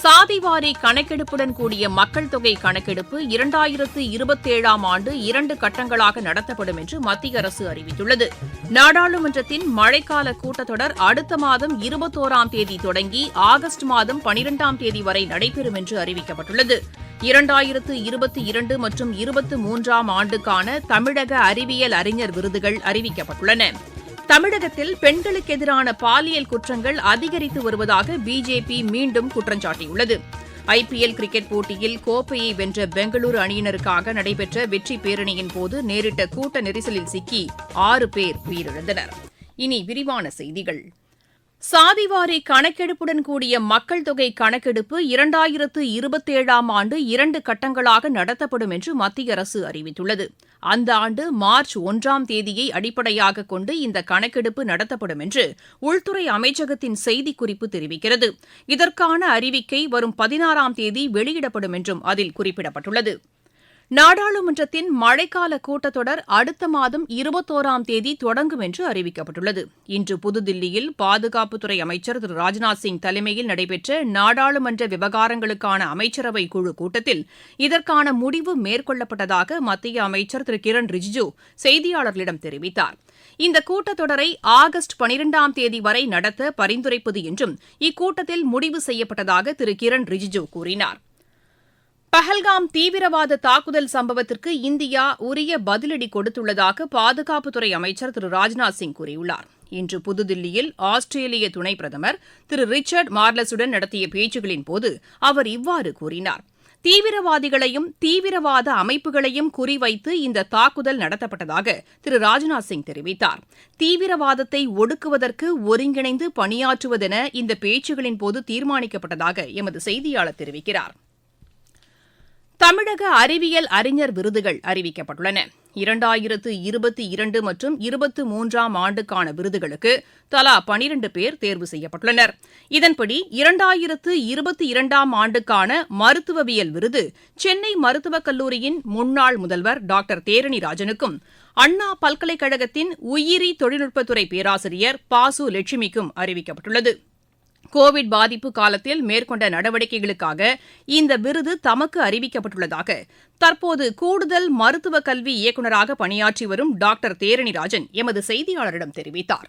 சாதிவாரி கணக்கெடுப்புடன் கூடிய மக்கள் தொகை கணக்கெடுப்பு இரண்டாயிரத்து இருபத்தேழாம் ஆண்டு இரண்டு கட்டங்களாக நடத்தப்படும் என்று மத்திய அரசு அறிவித்துள்ளது. நாடாளுமன்றத்தின் மழைக்கால கூட்டத்தொடர் அடுத்த மாதம் இருபத்தோராம் தேதி தொடங்கி ஆகஸ்ட் மாதம் பனிரெண்டாம் தேதி வரை நடைபெறும் என்று அறிவிக்கப்பட்டுள்ளது. இரண்டாயிரத்து இருபத்தி இரண்டு மற்றும் இருபத்தி மூன்றாம் ஆண்டுக்கான தமிழக அறிவியல் அறிஞர் விருதுகள் அறிவிக்கப்பட்டுள்ளன. தமிழகத்தில் பெண்களுக்கு எதிரான பாலியல் குற்றங்கள் அதிகரித்து வருவதாக பிஜேபி மீண்டும் குற்றம் சாட்டியுள்ளது. ஐபிஎல் கிரிக்கெட் போட்டியில் கோப்பையை வென்ற பெங்களூரு அணியினருக்காக நடைபெற்ற வெற்றி பேரணியின் போது நேரிட்ட கூட்ட நெரிசலில் சிக்கி ஆறு பேர் உயிரிழந்தனர். இனி விரிவான செய்திகள். சாதிவாரி கணக்கெடுப்புடன் கூடிய மக்கள் தொகை கணக்கெடுப்பு இரண்டாயிரத்து இருபத்தேழாம் ஆண்டு இரண்டு கட்டங்களாக நடத்தப்படும் என்று மத்திய அரசு அறிவித்துள்ளது. அந்த ஆண்டு மார்ச் ஒன்றாம் தேதியை அடிப்படையாக கொண்டு இந்த கணக்கெடுப்பு நடத்தப்படும் என்று உள்துறை அமைச்சகத்தின் செய்திக்குறிப்பு தெரிவிக்கிறது. இதற்கான அறிவிக்கை வரும் பதினாறாம் தேதி வெளியிடப்படும் என்றும் அதில் குறிப்பிடப்பட்டுள்ளது. நாடாளுமன்றத்தின் மழைக்கால கூட்டத்தொடர் அடுத்த மாதம் இருபத்தோராம் தேதி தொடங்கும் என்று அறிவிக்கப்பட்டுள்ளது. இன்று புதுதில்லியில் பாதுகாப்புத்துறை அமைச்சர் திரு. ராஜ்நாத் சிங் தலைமையில் நடைபெற்ற நாடாளுமன்ற விவகாரங்களுக்கான அமைச்சரவை குழு கூட்டத்தில் இதற்கான முடிவு மேற்கொள்ளப்பட்டதாக மத்திய அமைச்சர் திரு. கிரண் ரிஜிஜு செய்தியாளர்களிடம் தெரிவித்தார். இந்த கூட்டத்தொடரை ஆகஸ்ட் பனிரெண்டாம் தேதி வரை நடத்த பரிந்துரைப்பது என்றும் இக்கூட்டத்தில் முடிவு செய்யப்பட்டதாக திரு. கிரண் ரிஜிஜு கூறினார். பஹல்காம் தீவிரவாத தாக்குதல் சம்பவத்திற்கு இந்தியா உரிய பதிலடி கொடுத்துள்ளதாக பாதுகாப்புத்துறை அமைச்சர் திரு ராஜ்நாத் சிங் கூறியுள்ளார். இன்று புதுதில்லியில் ஆஸ்திரேலிய துணை பிரதமர் திரு ரிச்சர்ட் மார்லஸுடன் நடத்திய பேச்சுகளின் போது அவர் இவ்வாறு கூறினார். தீவிரவாதிகளையும் தீவிரவாத அமைப்புகளையும் குறிவைத்து இந்த தாக்குதல் நடத்தப்பட்டதாக திரு ராஜ்நாத் சிங் தெரிவித்தார். தீவிரவாதத்தை ஒடுக்குவதற்கு ஒருங்கிணைந்து பணியாற்றுவதென இந்த பேச்சுகளின் போது தீர்மானிக்கப்பட்டதாக எமது செய்தியாளர் தெரிவிக்கிறார். தமிழக அறிவியல் அறிஞர் விருதுகள் அறிவிக்கப்பட்டுள்ளன. இரண்டாயிரத்து இருபத்தி இரண்டு மற்றும் இருபத்தி மூன்றாம் ஆண்டுக்கான விருதுகளுக்கு தலா பனிரெண்டு பேர் தேர்வு செய்யப்பட்டுள்ளனர். இதன்படி இரண்டாயிரத்து இருபத்தி இரண்டாம் ஆண்டுக்கான மருத்துவவியல் விருது சென்னை மருத்துவக் கல்லூரியின் முன்னாள் முதல்வர் டாக்டர் தேரணி ராஜனுக்கும் அண்ணா பல்கலைக்கழகத்தின் உயிரி தொழில்நுட்பத்துறை பேராசிரியர் பாசு லட்சுமிக்கும் அறிவிக்கப்பட்டுள்ளது. கோவிட் பாதிப்பு காலத்தில் மேற்கொண்ட நடவடிக்கைகளுக்காக இந்த விருது தமக்கு அறிவிக்கப்பட்டுள்ளதாக தற்போது கூடுதல் மருத்துவக் கல்வி இயக்குநராக பணியாற்றி வரும் டாக்டர் தேரணிராஜன் எமது செய்தியாளரிடம் தெரிவித்தார்.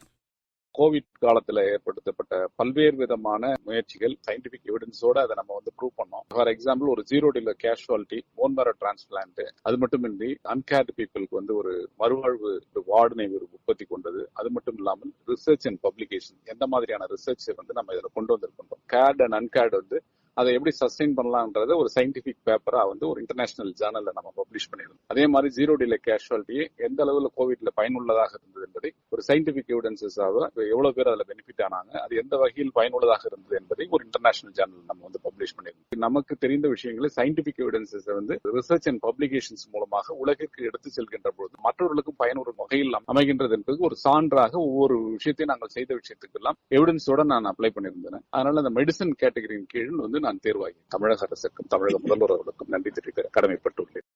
கோவிட் காலத்துல ஏற்படுத்தப்பட்ட பல்வேறு விதமான முயற்சிகள் சயின்டிபிக் எவிடன்ஸோட அதை நம்ம வந்து ப்ரூவ் பண்ணோம். ஃபார் எக்ஸாம்பிள் ஒரு zero till casualty bone marrow transplant அது மட்டுமின்றி அன்கேர்டு பீப்புளுக்கு வந்து ஒரு மறுவாழ்வு வார்டினை ஒரு உற்பத்தி கொண்டது. அது மட்டும் இல்லாமல் ரிசர்ச் அண்ட் பப்ளிகேஷன் எந்த மாதிரியான ரிசர்ச் வந்து நம்ம இதில் கொண்டு வந்திருக்கோம் கேர்ட் அண்ட் அன்கேர்டு வந்து அதை எப்படி சஸ்டெயின் பண்ணலாம்ன்றத ஒரு சயின்டிபிக் பேப்பரா வந்து ஒரு இன்டர்நேஷனல் ஜேர்னல்ல நம்ம பப்ளிஷ் பண்ணிருந்தோம் அதே மாதிரி ஜீரோ டிலே கேஷுவாலிட்டி எந்த அளவுல கோவிட்ல பயனுள்ளதாக இருந்தது என்பதை ஒரு சயின்டிபிக் எவிடன்சஸாக எவ்வளவு பேர் அதுல பெனிஃபிட் ஆனாங்க அது எந்த வகையில் பயனுள்ளதாக இருந்தது என்பதை ஒரு இன்டர்நேஷனல் ஜேர்னல் நம்ம வந்து பப்ளிஷ் பண்ணியிருக்கோம் நமக்கு தெரிந்த விஷயங்களை சயின்டிபிக் எவிடன்சஸ் வந்து ரிசர்ச் அண்ட் பப்ளிகேஷன்ஸ் மூலமாக உலகிற்கு எடுத்து செல்கின்ற பொழுது மற்றவர்களுக்கும் பயனுறும் வகையில் அமைகின்றது என்பது ஒரு சான்றாக ஒவ்வொரு விஷயத்தையும் நாங்கள் செய்த விஷயத்துக்கெல்லாம் எவிடன்ஸோட நான் அப்ளை பண்ணியிருந்தேன். அதனால அந்த மெடிசன் கேட்டகரியின் கீழ் வந்து நான் தேர்வாகி தமிழக அரசுக்கும் தமிழக முதல்வர் அவர்களுக்கும் நன்றி தெரிவிக்க கடமைப்பட்டுள்ளேன்.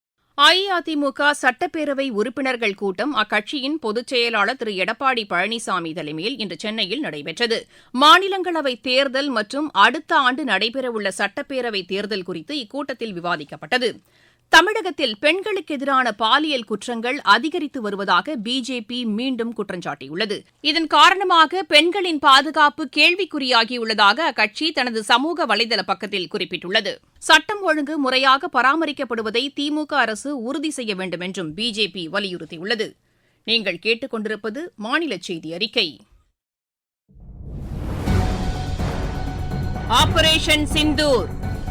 அஇஅதிமுக சட்டப்பேரவை உறுப்பினர்கள் கூட்டம் அக்கட்சியின் பொதுச் செயலாளர் திரு. எடப்பாடி பழனிசாமி தலைமையில் இன்று சென்னையில் நடைபெற்றது. மாநிலங்களவை தேர்தல் மற்றும் அடுத்த ஆண்டு நடைபெறவுள்ள சட்டப்பேரவை தேர்தல் குறித்து இக்கூட்டத்தில் விவாதிக்கப்பட்டது. தமிழகத்தில் பெண்களுக்கு எதிரான பாலியல் குற்றங்கள் அதிகரித்து வருவதாக பிஜேபி மீண்டும் குற்றம் சாட்டியுள்ளது. இதன் காரணமாக பெண்களின் பாதுகாப்பு கேள்விக்குறியாகியுள்ளதாக அக்கட்சி தனது சமூக வலைதள பக்கத்தில் குறிப்பிட்டுள்ளது. சட்டம் ஒழுங்கு முறையாக பராமரிக்கப்படுவதை திமுக அரசு உறுதி செய்ய வேண்டும் என்றும் பிஜேபி வலியுறுத்தியுள்ளது. நீங்கள் கேட்டுக்கொண்டிருப்பது மாநில செய்தி அறிக்கை. ஆபரேஷன் சிந்தூர்.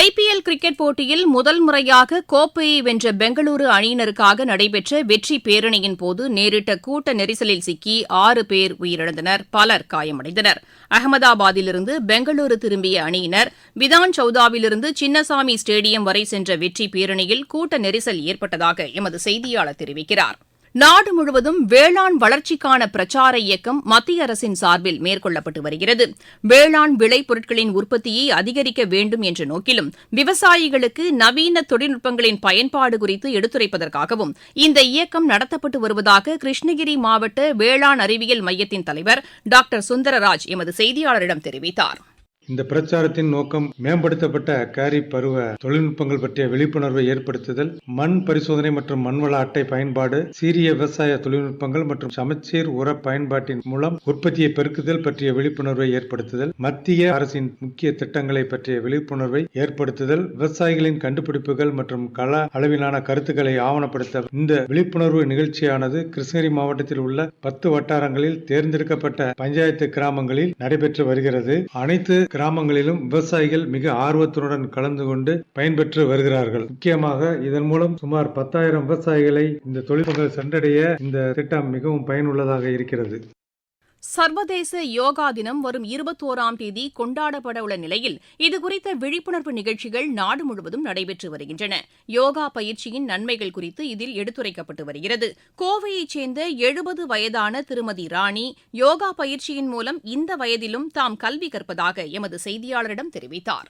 ஐபிஎல் கிரிக்கெட் போட்டியில் முதல் முறையாக கோப்பையை வென்ற பெங்களூரு அணியினருக்காக நடைபெற்ற வெற்றி பேரணியின் போது நேரிட்ட கூட்ட நெரிசலில் சிக்கி ஆறு பேர் உயிரிழந்தனர் பலர் காயமடைந்தனர். அகமதாபாத்திலிருந்து பெங்களூரு திரும்பிய அணியினர் விதான் சௌதாவிலிருந்து சின்னசாமி ஸ்டேடியம் வரை சென்ற வெற்றி பேரணியில் கூட்ட நெரிசல் ஏற்பட்டதாக எமது செய்தியாளர் தெரிவிக்கிறார். நாடு முழுவதும் வேளாண் வளர்ச்சிக்கான பிரச்சார இயக்கம் மத்திய அரசின் சார்பில் மேற்கொள்ளப்பட்டு வருகிறது. வேளாண் விளைபொருட்களின் உற்பத்தியை அதிகரிக்க வேண்டும் என்ற நோக்கிலும் விவசாயிகளுக்கு நவீன தொழில்நுட்பங்களின் பயன்பாடு குறித்து எடுத்துரைப்பதற்காகவும் இந்த இயக்கம் நடத்தப்பட்டு வருவதாக கிருஷ்ணகிரி மாவட்ட வேளாண் அறிவியல் மையத்தின் தலைவர் டாக்டர் சுந்தரராஜ் எமது செய்தியாளரிடம் தெரிவித்தார். இந்த பிரச்சாரத்தின் நோக்கம் மேம்படுத்தப்பட்ட கேரி பருவ தொழில்நுட்பங்கள் பற்றிய விழிப்புணர்வை ஏற்படுத்துதல் மண் பரிசோதனை மற்றும் மண்வள அட்டை பயன்பாடு சீரிய விவசாய தொழில்நுட்பங்கள் மற்றும் சமச்சீர் உர பயன்பாட்டின் மூலம் உற்பத்தியை பெருக்குதல் பற்றிய விழிப்புணர்வை ஏற்படுத்துதல் மத்திய அரசின் முக்கிய திட்டங்களை பற்றிய விழிப்புணர்வை ஏற்படுத்துதல் விவசாயிகளின் கண்டுபிடிப்புகள் மற்றும் கள அளவிலான கருத்துக்களை ஆவணப்படுத்த இந்த விழிப்புணர்வு நிகழ்ச்சியானது கிருஷ்ணகிரி மாவட்டத்தில் உள்ள பத்து வட்டாரங்களில் தேர்ந்தெடுக்கப்பட்ட பஞ்சாயத்து கிராமங்களில் நடைபெற்று வருகிறது. அனைத்து கிராமங்களிலும் விவசாயிகள் மிக ஆர்வத்துடன் கலந்து கொண்டு பயன்பெற்று வருகிறார்கள். முக்கியமாக இதன் மூலம் சுமார் பத்தாயிரம் விவசாயிகளை இந்த தொழில்நுட்பங்கள் சென்றடைய இந்த திட்டம் மிகவும் பயனுள்ளதாக இருக்கிறது. சர்வதேச யோகா தினம் வரும் இருபத்தோராம் தேதி கொண்டாடப்பட உள்ள நிலையில் இதுகுறித்த விழிப்புணர்வு நிகழ்ச்சிகள் நாடு முழுவதும் நடைபெற்று வருகின்றன. யோகா பயிற்சியின் நன்மைகள் குறித்து இதில் எடுத்துரைக்கப்பட்டு வருகிறது. கோவையைச் சேர்ந்த எழுபது வயதான திருமதி ராணி யோகா பயிற்சியின் மூலம் இந்த வயதிலும் தாம் கல்வி கற்பதாக எமது செய்தியாளரிடம் தெரிவித்தார்.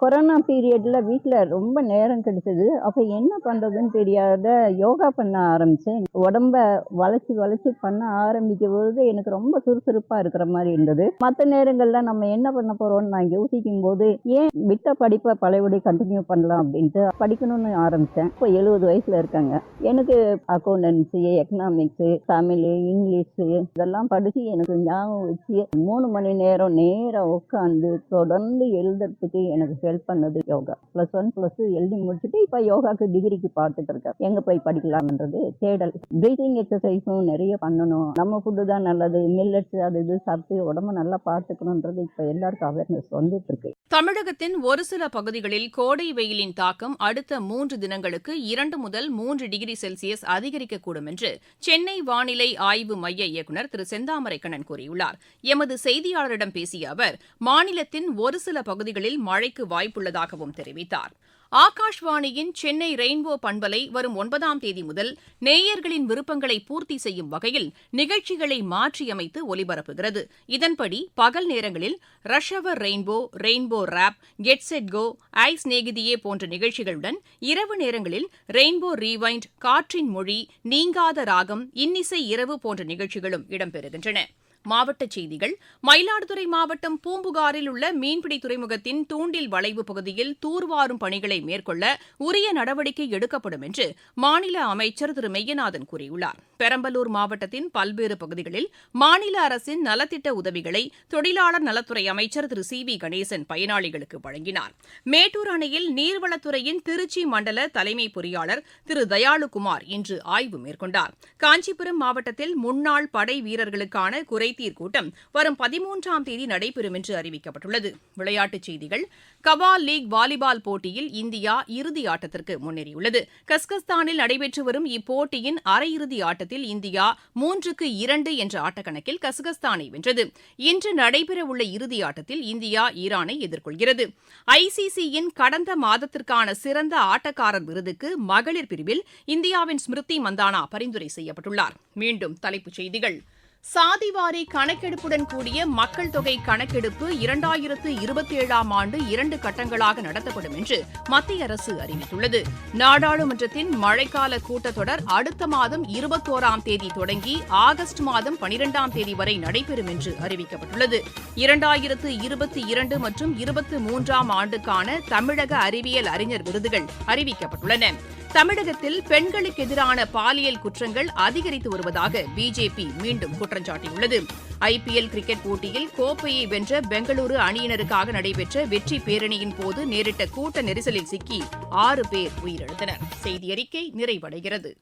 கொரோனா பீரியடில் வீட்டில் ரொம்ப நேரம் கிடைச்சது அப்போ என்ன பண்ணுறதுன்னு தெரியாத யோகா பண்ண ஆரம்பித்தேன் உடம்ப வளைச்சி வளைச்சி பண்ண ஆரம்பிக்கும்போது எனக்கு ரொம்ப சுறுசுறுப்பாக இருக்கிற மாதிரி இருந்தது. மற்ற நேரங்களில் நம்ம என்ன பண்ண போகிறோம்னு நான் யோசிக்கும் போது ஏன் விட்ட படிப்பை பழையபடி கண்டினியூ பண்ணலாம்? அப்படின்ட்டு படிக்கணும்னு ஆரம்பித்தேன் இப்போ எழுபது வயசில் இருக்காங்க. எனக்கு அக்கௌண்டன்ஸு எக்கனாமிக்ஸு தமிழ் இங்கிலீஷு இதெல்லாம் படித்து எனக்கு ஞாபகம் வச்சு மூணு மணி நேரம் நேரம் உட்காந்து தொடர்ந்து எழுதுறதுக்கு எனக்கு ஹெல்ப் பண்ணது yoga. Plus one plus two எழுதி முடிச்சுட்டு இப்போ யோகாக்கு டிகிரிக்கு பார்த்துட்டு இருக்கேன். எங்கே போய் படிக்கலாம்ன்றது தேடல். ப்ரீத்திங் எக்ஸசைஸும் நிறைய பண்ணணும். நம்ம ஃபுட்டு தான் நல்லது. மில்லட்ஸ் அது இது சாப்பிட்டு உடம்ப நல்லா பார்த்துக்கணுன்றது இப்போ எல்லாருக்கும் அவேர்னஸ் வந்துட்டு இருக்கு. தமிழகத்தின் ஒரு சில பகுதிகளில் கோடை வெயிலின் தாக்கம் அடுத்த மூன்று தினங்களுக்கு இரண்டு முதல் மூன்று டிகிரி செல்சியஸ் அதிகரிக்கக்கூடும் என்று சென்னை வானிலை ஆய்வு மைய இயக்குநர் திரு செந்தாமரை கண்ணன் கூறியுள்ளார். எமது செய்தியாளரிடம் பேசிய அவர் மாநிலத்தின் ஒரு சில பகுதிகளில் மழைக்கு வாய்ப்புள்ளதாகவும் தெரிவித்தார். ஆகாஷ்வாணியின் சென்னை ரெயின்போ பண்பலை வரும் ஒன்பதாம் தேதி முதல் நேயர்களின் விருப்பங்களை பூர்த்தி செய்யும் வகையில் நிகழ்ச்சிகளை மாற்றியமைத்து ஒலிபரப்புகிறது. இதன்படி பகல் நேரங்களில் rush hour rainbow rainbow rap get set go ice நேகிதியே போன்ற நிகழ்ச்சிகளுடன் இரவு நேரங்களில் ரெயின்போ ரீவைண்ட் காற்றின் மொழி நீங்காத ராகம் இன்னிசை இரவு போன்ற நிகழ்ச்சிகளும் இடம்பெறுகின்றன. மாவட்டச் செய்திகள். மயிலாடுதுறை மாவட்டம் பூம்புகாரில் உள்ள மீன்பிடி துறைமுகத்தின் தூண்டில் வளைவு பகுதியில் தூர்வாரும் பணிகளை மேற்கொள்ள உரிய நடவடிக்கை எடுக்கப்படும் என்று மாநில அமைச்சர் திரு. மெய்யநாதன் கூறியுள்ளார். பெரம்பலூர் மாவட்டத்தின் பல்வேறு பகுதிகளில் மாநில அரசின் நலத்திட்ட உதவிகளை தொழிலாளர் நலத்துறை அமைச்சர் திரு. சி. வி. கணேசன் பயனாளிகளுக்கு வழங்கினார். மேட்டூர் அணையில் நீர்வளத்துறையின் திருச்சி மண்டல தலைமை பொறியாளர் திரு. தயாளுகுமார் இன்று ஆய்வு மேற்கொண்டார். காஞ்சிபுரம் மாவட்டத்தில் முன்னாள் படை வீரர்களுக்கான குறை குறைதீர் கூட்டம் வரும் பதிமூன்றாம் தேதி நடைபெறும் என்று அறிவிக்கப்பட்டுள்ளது. விளையாட்டுச் செய்திகள் கவால் லீக் வாலிபால் போட்டியில் இந்தியா இறுதி ஆட்டத்திற்கு முன்னேறியுள்ளது. கஸ்கஸ்தானில் நடைபெற்று வரும் இப்போட்டியின் அரையிறுதி ஆட்டத்தில் இந்தியா மூன்றுக்கு இரண்டு என்ற ஆட்டக்கணக்கில் கசகஸ்தானை வென்றது. இன்று நடைபெறவுள்ள இறுதி ஆட்டத்தில் இந்தியா ஈரானை எதிர்கொள்கிறது. ஐசிசியின் கடந்த மாதத்திற்கான சிறந்த ஆட்டக்காரர் விருதுக்கு மகளிர் பிரிவில் இந்தியாவின் ஸ்மிருதி மந்தானா பரிந்துரை செய்யப்பட்டுள்ளார். மீண்டும் தலைப்புச் செய்திகள். சாதிவாரி கணக்கெடுப்புடன் கூடிய மக்கள் தொகை கணக்கெடுப்பு இரண்டாயிரத்து இருபத்தி ஏழாம் ஆண்டு இரண்டு கட்டங்களாக நடத்தப்படும் என்று மத்திய அரசு அறிவித்துள்ளது. நாடாளுமன்றத்தின் மழைக்கால கூட்டத்தொடர் அடுத்த மாதம் இருபத்தோராம் தேதி தொடங்கி ஆகஸ்ட் மாதம் பனிரெண்டாம் தேதி வரை நடைபெறும் என்று அறிவிக்கப்பட்டுள்ளது. இரண்டாயிரத்து இருபத்தி இரண்டு மற்றும் இருபத்தி மூன்றாம் ஆண்டுக்கான தமிழக அறிவியல் அறிஞர் விருதுகள் அறிவிக்கப்பட்டுள்ளன. தமிழகத்தில் பெண்களுக்கு எதிரான பாலியல் குற்றங்கள் அதிகரித்து வருவதாக பிஜேபி மீண்டும் குற்றம் சாட்டியுள்ளது. ஐபிஎல் கிரிக்கெட் போட்டியில் கோப்பையை வென்ற பெங்களூரு அணியினருக்காக நடைபெற்ற வெற்றி பேரணியின் போது நேரிட்ட கூட்ட நெரிசலில் சிக்கி ஆறு பேர் உயிரிழந்தனர். செய்தி அறிக்கை நிறைவடைகிறது.